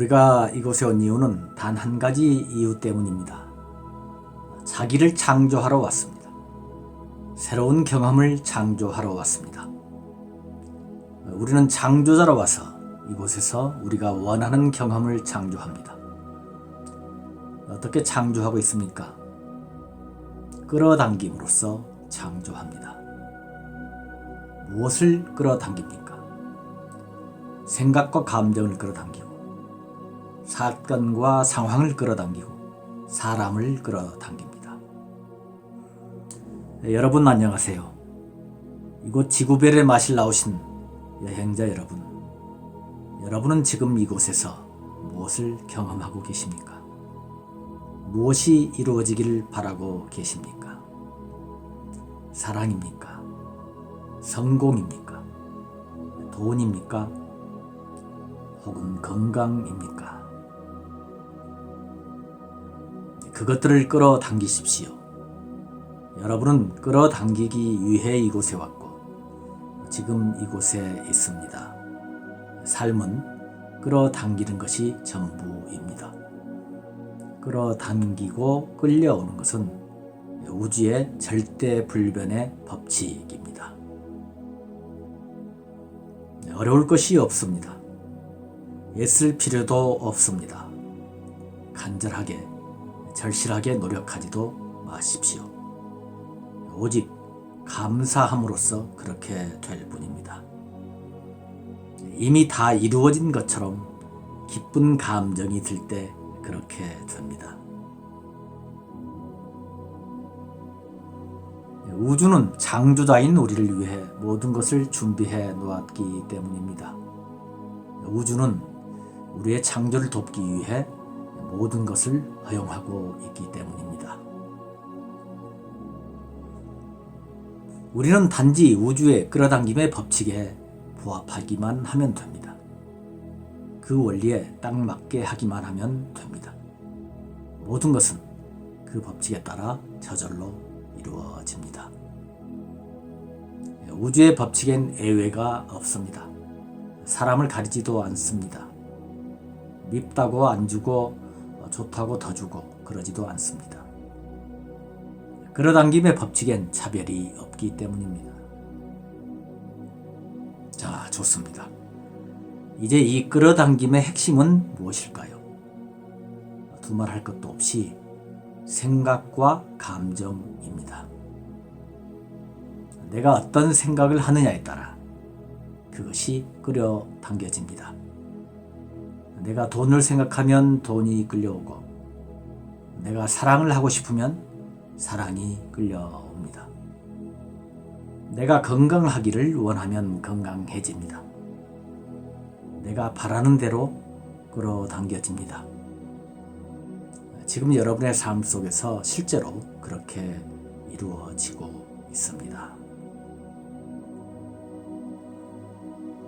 우리가 이곳에 온 이유는 단 한 가지 이유 때문입니다. 자기를 창조하러 왔습니다. 새로운 경험을 창조하러 왔습니다. 우리는 창조자로 와서 이곳에서 우리가 원하는 경험을 창조합니다. 어떻게 창조하고 있습니까? 끌어당김으로써 창조합니다. 무엇을 끌어당깁니까? 생각과 감정을 끌어당기고, 사건과 상황을 끌어당기고, 사람을 끌어당깁니다. 네, 여러분 안녕하세요. 이곳 지구별의 맛을 나오신 여행자 여러분. 여러분은 지금 이곳에서 무엇을 경험하고 계십니까? 무엇이 이루어지기를 바라고 계십니까? 사랑입니까? 성공입니까? 돈입니까? 혹은 건강입니까? 그것들을 끌어당기십시오. 여러분은 끌어당기기 위해 이곳에 왔고, 지금 이곳에 있습니다. 삶은 끌어당기는 것이 전부입니다. 끌어당기고 끌려오는 것은 우주의 절대 불변의 법칙입니다. 어려울 것이 없습니다. 애쓸 필요도 없습니다. 간절하게, 절실하게 노력하지도 마십시오. 오직 감사함으로써 그렇게 될 뿐입니다. 이미 다 이루어진 것처럼 기쁜 감정이 들 때 그렇게 됩니다. 우주는 창조자인 우리를 위해 모든 것을 준비해 놓았기 때문입니다. 우주는 우리의 창조를 돕기 위해 모든 것을 허용하고 있기 때문입니다. 우리는 단지 우주의 끌어당김의 법칙에 부합하기만 하면 됩니다. 그 원리에 딱 맞게 하기만 하면 됩니다. 모든 것은 그 법칙에 따라 저절로 이루어집니다. 우주의 법칙엔 예외가 없습니다. 사람을 가리지도 않습니다. 밉다고 안 주고 좋다고 더 주고 그러지도 않습니다. 끌어당김의 법칙엔 차별이 없기 때문입니다. 자, 좋습니다. 이제 이 끌어당김의 핵심은 무엇일까요? 두말 할 것도 없이 생각과 감정입니다. 내가 어떤 생각을 하느냐에 따라 그것이 끌어당겨집니다. 내가 돈을 생각하면 돈이 끌려오고, 내가 사랑을 하고 싶으면 사랑이 끌려옵니다. 내가 건강하기를 원하면 건강해집니다. 내가 바라는 대로 끌어당겨집니다. 지금 여러분의 삶 속에서 실제로 그렇게 이루어지고 있습니다.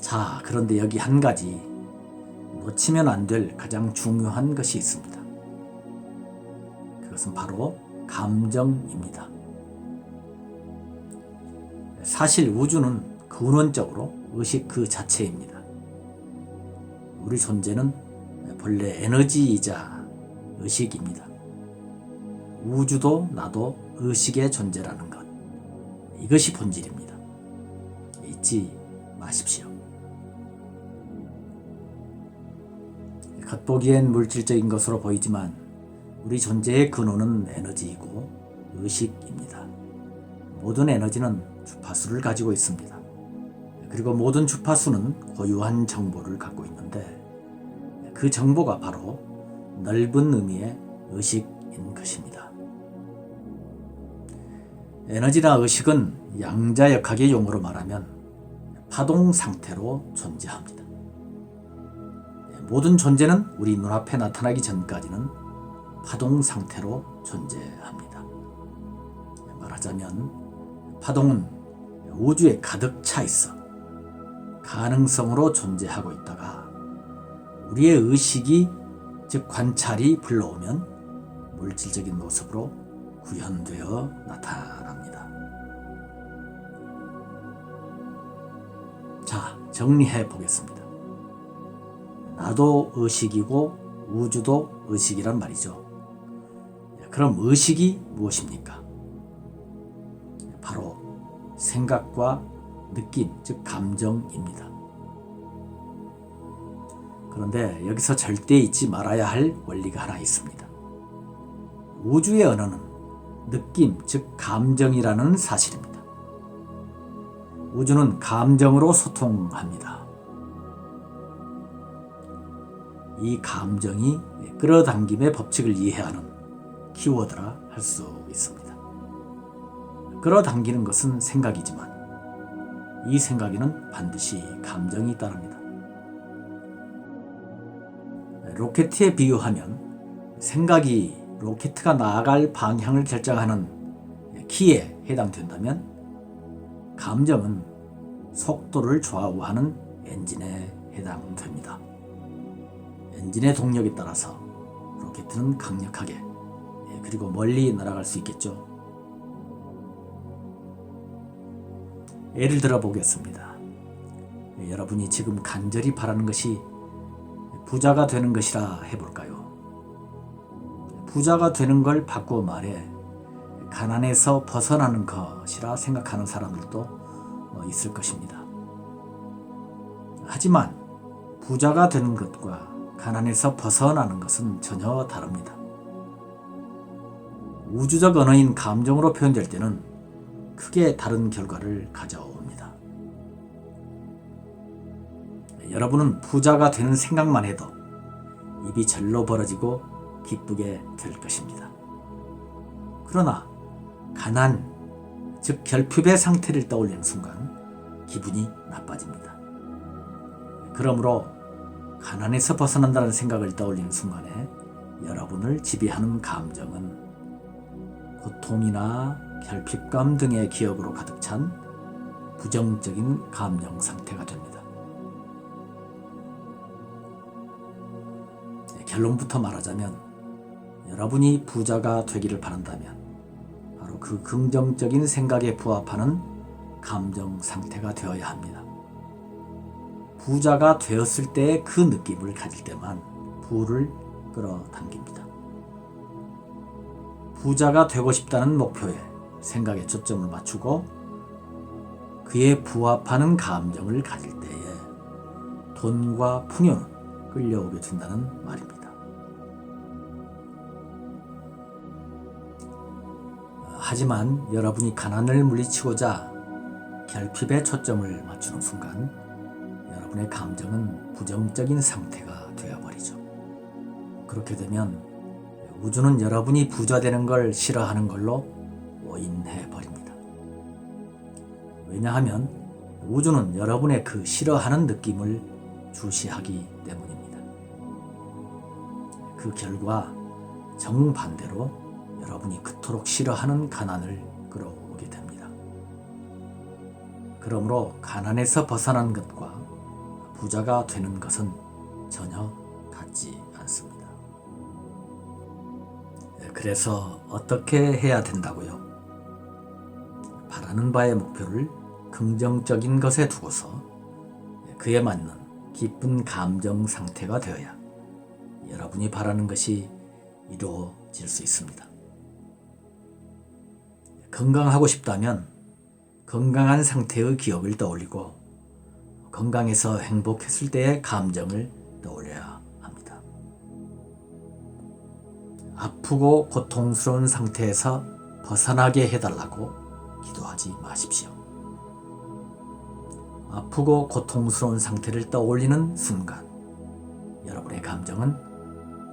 자, 그런데 여기 한 가지 놓치면 안 될 가장 중요한 것이 있습니다. 그것은 바로 감정입니다. 사실 우주는 근원적으로 의식 그 자체입니다. 우리 존재는 본래 에너지이자 의식입니다. 우주도 나도 의식의 존재라는 것. 이것이 본질입니다. 잊지 마십시오. 겉보기엔 물질적인 것으로 보이지만 우리 존재의 근원은 에너지이고 의식입니다. 모든 에너지는 주파수를 가지고 있습니다. 그리고 모든 주파수는 고유한 정보를 갖고 있는데 그 정보가 바로 넓은 의미의 의식인 것입니다. 에너지나 의식은 양자역학의 용어로 말하면 파동 상태로 존재합니다. 모든 존재는 우리 눈앞에 나타나기 전까지는 파동 상태로 존재합니다. 말하자면 파동은 우주에 가득 차 있어 가능성으로 존재하고 있다가 우리의 의식이 즉 관찰이 불러오면 물질적인 모습으로 구현되어 나타납니다. 자, 정리해 보겠습니다. 나도 의식이고 우주도 의식이란 말이죠. 그럼 의식이 무엇입니까? 바로 생각과 느낌, 즉 감정입니다. 그런데 여기서 절대 잊지 말아야 할 원리가 하나 있습니다. 우주의 언어는 느낌, 즉 감정이라는 사실입니다. 우주는 감정으로 소통합니다. 이 감정이 끌어당김의 법칙을 이해하는 키워드라 할 수 있습니다. 끌어당기는 것은 생각이지만 이 생각에는 반드시 감정이 따릅니다. 로켓에 비유하면 생각이 로켓가 나아갈 방향을 결정하는 키에 해당된다면 감정은 속도를 좌우하는 엔진에 해당됩니다. 엔진의 동력에 따라서 로켓은 강력하게 예, 그리고 멀리 날아갈 수 있겠죠. 예를 들어 보겠습니다. 예, 여러분이 지금 간절히 바라는 것이 부자가 되는 것이라 해볼까요? 부자가 되는 걸 바꾸어 말해 가난에서 벗어나는 것이라 생각하는 사람들도 어, 있을 것입니다. 하지만 부자가 되는 것과 가난에서 벗어나는 것은 전혀 다릅니다. 우주적 언어인 감정으로 표현될 때는 크게 다른 결과를 가져옵니다. 여러분은 부자가 되는 생각만 해도 입이 절로 벌어지고 기쁘게 될 것입니다. 그러나 가난, 즉 결핍의 상태를 떠올리는 순간 기분이 나빠집니다. 그러므로 가난에서 벗어난다는 생각을 떠올리는 순간에 여러분을 지배하는 감정은 고통이나 결핍감 등의 기억으로 가득 찬 부정적인 감정 상태가 됩니다. 네, 결론부터 말하자면 여러분이 부자가 되기를 바란다면 바로 그 긍정적인 생각에 부합하는 감정 상태가 되어야 합니다. 부자가 되었을 때의 그 느낌을 가질 때만 부를 끌어당깁니다. 부자가 되고 싶다는 목표에 생각에 초점을 맞추고 그에 부합하는 감정을 가질 때에 돈과 풍요는 끌려오게 된다는 말입니다. 하지만 여러분이 가난을 물리치고자 결핍에 초점을 맞추는 순간 여러분의 감정은 부정적인 상태가 되어버리죠. 그렇게 되면 우주는 여러분이 부자 되는 걸 싫어하는 걸로 오인해 버립니다. 왜냐하면 우주는 여러분의 그 싫어하는 느낌을 주시하기 때문입니다. 그 결과 정반대로 여러분이 그토록 싫어하는 가난을 끌어오게 됩니다. 그러므로 가난에서 벗어난 것과 부자가 되는 것은 전혀 같지 않습니다. 그래서 어떻게 해야 된다고요? 바라는 바의 목표를 긍정적인 것에 두고서 그에 맞는 기쁜 감정 상태가 되어야 여러분이 바라는 것이 이루어질 수 있습니다. 건강하고 싶다면 건강한 상태의 기억을 떠올리고 건강해서 행복했을 때의 감정을 떠올려야 합니다. 아프고 고통스러운 상태에서 벗어나게 해달라고 기도하지 마십시오. 아프고 고통스러운 상태를 떠올리는 순간 여러분의 감정은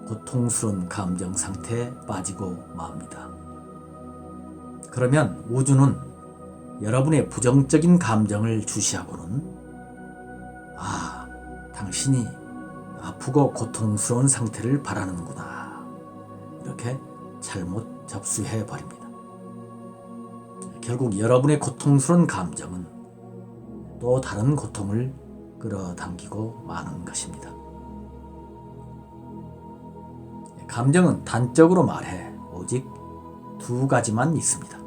고통스러운 감정 상태에 빠지고 맙니다. 그러면 우주는 여러분의 부정적인 감정을 주시하고는 아, 당신이 아프고 고통스러운 상태를 바라는구나. 이렇게 잘못 접수해 버립니다. 결국 여러분의 고통스러운 감정은 또 다른 고통을 끌어당기고 마는 것입니다. 감정은 단적으로 말해 오직 두 가지만 있습니다.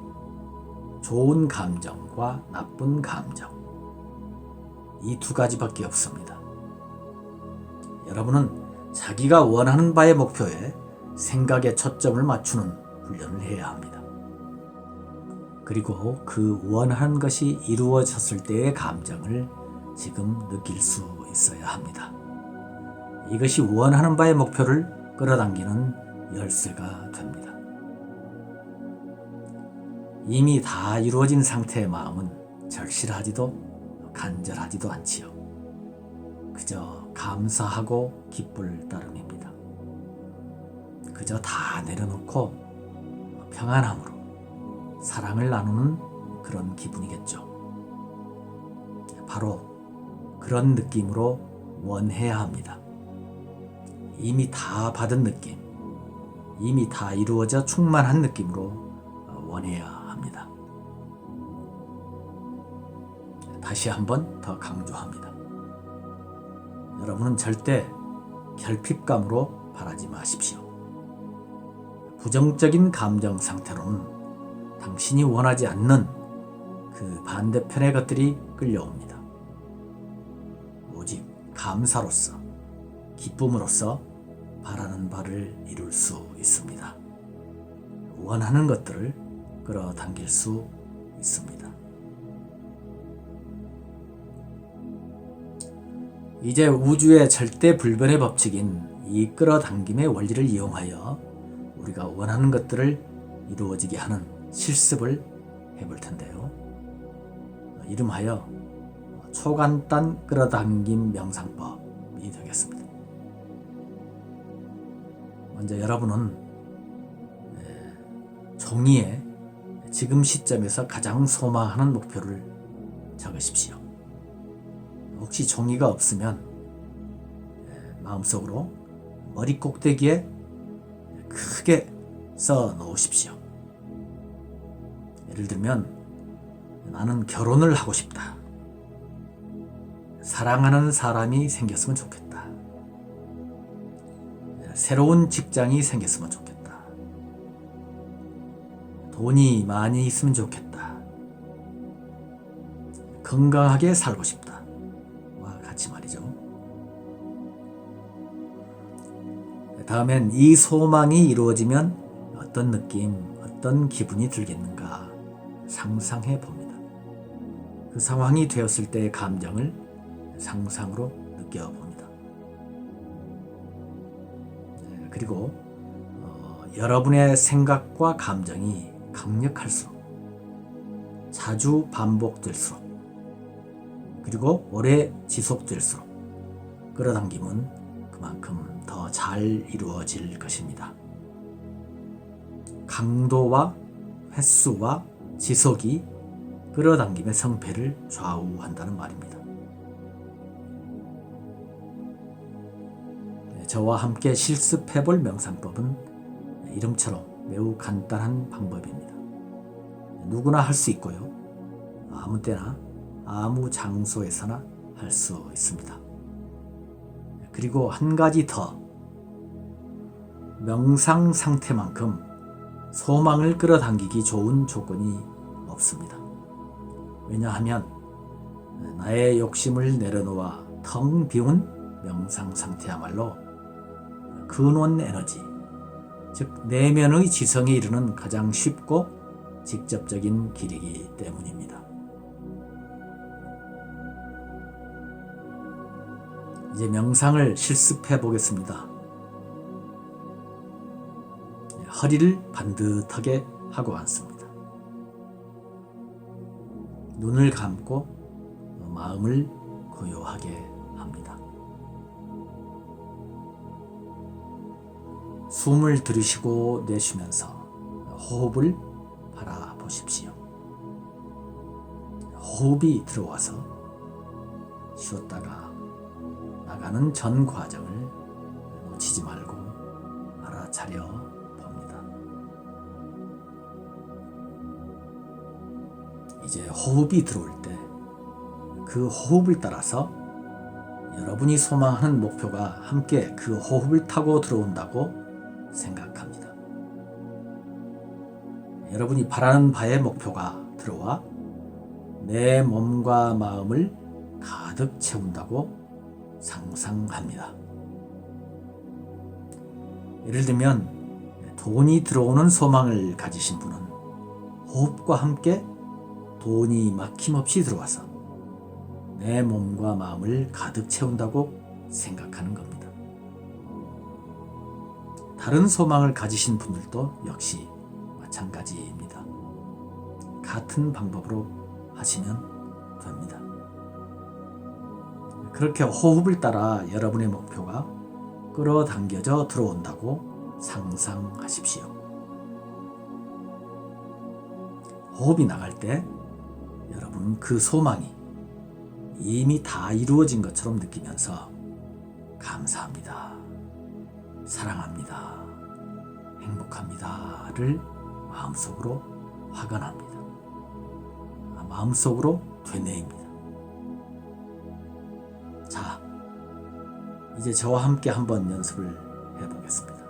좋은 감정과 나쁜 감정. 이 두 가지밖에 없습니다. 여러분은 자기가 원하는 바의 목표에 생각의 초점을 맞추는 훈련을 해야 합니다. 그리고 그 원하는 것이 이루어졌을 때의 감정을 지금 느낄 수 있어야 합니다. 이것이 원하는 바의 목표를 끌어당기는 열쇠가 됩니다. 이미 다 이루어진 상태의 마음은 절실하지도 간절하지도 않지요. 그저 감사하고 기쁠 따름입니다. 그저 다 내려놓고 평안함으로 사랑을 나누는 그런 기분이겠죠. 바로 그런 느낌으로 원해야 합니다. 이미 다 받은 느낌, 이미 다 이루어져 충만한 느낌으로 원해야 합니다. 다시 한번 더 강조합니다. 여러분은 절대 결핍감으로 바라지 마십시오. 부정적인 감정 상태로는 당신이 원하지 않는 그 반대편의 것들이 끌려옵니다. 오직 감사로서, 기쁨으로써 바라는 바를 이룰 수 있습니다. 원하는 것들을 끌어당길 수 있습니다. 이제 우주의 절대 불변의 법칙인 이 끌어당김의 원리를 이용하여 우리가 원하는 것들을 이루어지게 하는 실습을 해볼 텐데요. 이름하여 초간단 끌어당김 명상법이 되겠습니다. 먼저 여러분은 종이에 지금 시점에서 가장 소망하는 목표를 적으십시오. 혹시 종이가 없으면 마음속으로 머리 꼭대기에 크게 써 놓으십시오. 예를 들면 나는 결혼을 하고 싶다. 사랑하는 사람이 생겼으면 좋겠다. 새로운 직장이 생겼으면 좋겠다. 돈이 많이 있으면 좋겠다. 건강하게 살고 싶다. 다음엔 이 소망이 이루어지면 어떤 느낌, 어떤 기분이 들겠는가 상상해 봅니다. 그 상황이 되었을 때의 감정을 상상으로 느껴봅니다. 네, 그리고 어, 여러분의 생각과 감정이 강력할수록 자주 반복될수록 그리고 오래 지속될수록 끌어당김은 그만큼 더 잘 이루어질 것입니다. 강도와 횟수와 지속이 끌어당김의 성패를 좌우한다는 말입니다. 네, 저와 함께 실습해 볼 명상법은 이름처럼 매우 간단한 방법입니다. 누구나 할 수 있고요. 아무 때나 아무 장소에서나 할 수 있습니다. 그리고 한 가지 더 명상 상태만큼 소망을 끌어당기기 좋은 조건이 없습니다. 왜냐하면 나의 욕심을 내려놓아 텅 비운 명상 상태야말로 근원 에너지, 즉 내면의 지성에 이르는 가장 쉽고 직접적인 길이기 때문입니다. 이제 명상을 실습해 보겠습니다. 허리를 반듯하게 하고 앉습니다. 눈을 감고 마음을 고요하게 합니다. 숨을 들이쉬고 내쉬면서 호흡을 바라보십시오. 호흡이 들어와서 쉬었다가 나가는 전 과정을 놓치지 말고 알아차려 봅니다. 이제 호흡이 들어올 때 그 호흡을 따라서 여러분이 소망하는 목표가 함께 그 호흡을 타고 들어온다고 생각합니다. 여러분이 바라는 바의 목표가 들어와 내 몸과 마음을 가득 채운다고 상상합니다. 예를 들면 돈이 들어오는 소망을 가지신 분은 호흡과 함께 돈이 막힘없이 들어와서 내 몸과 마음을 가득 채운다고 생각하는 겁니다. 다른 소망을 가지신 분들도 역시 마찬가지입니다. 같은 방법으로 하시면 됩니다. 그렇게 호흡을 따라 여러분의 목표가 끌어당겨져 들어온다고 상상하십시오. 호흡이 나갈 때 여러분은 그 소망이 이미 다 이루어진 것처럼 느끼면서 감사합니다. 사랑합니다. 행복합니다를 마음속으로 확언합니다. 아, 마음속으로 되뇌입니다. 이제 저와 함께 한번 연습을 해보겠습니다.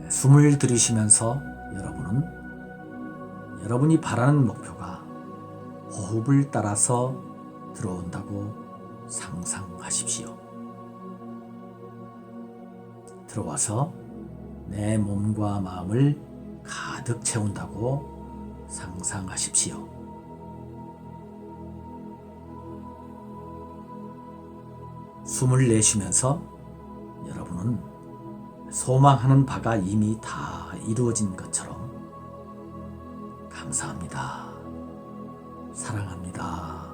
네, 숨을 들이쉬면서 여러분은 여러분이 바라는 목표가 호흡을 따라서 들어온다고 상상하십시오. 들어와서 내 몸과 마음을 가득 채운다고 상상하십시오. 숨을 내쉬면서 여러분은 소망하는 바가 이미 다 이루어진 것처럼 감사합니다. 사랑합니다.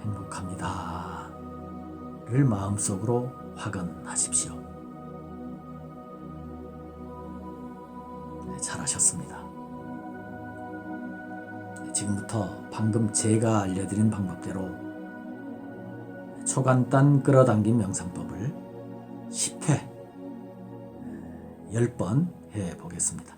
행복합니다. 를 마음속으로 확언하십시오. 네, 잘하셨습니다. 네, 지금부터 방금 제가 알려드린 방법대로 초간단 끌어당김 명상법을 10회 10번 해 보겠습니다.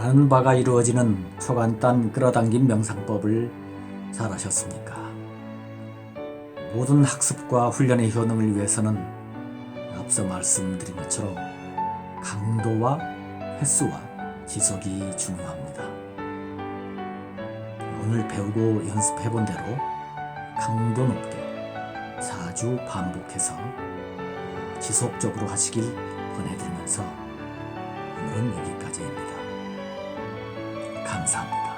바라는 바가 이루어지는 초간단 끌어당김 명상법을 잘 하셨습니까? 모든 학습과 훈련의 효능을 위해서는 앞서 말씀드린 것처럼 강도와 횟수와 지속이 중요합니다. 오늘 배우고 연습해 본 대로 강도 높게 자주 반복해서 지속적으로 하시길 권해드리면서 오늘은 여기까지입니다. 감사합니다.